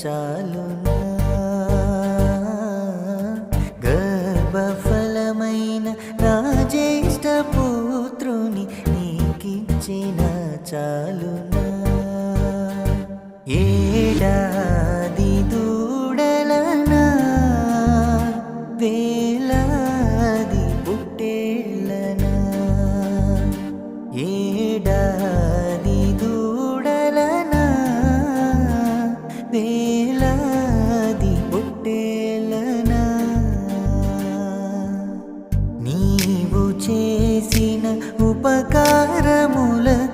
చాలు గర్భఫలమైన నా జ్యేష్ఠ పుత్రుని నీకిచ్చిన చాలు ఏడా ഉപകാരമുലക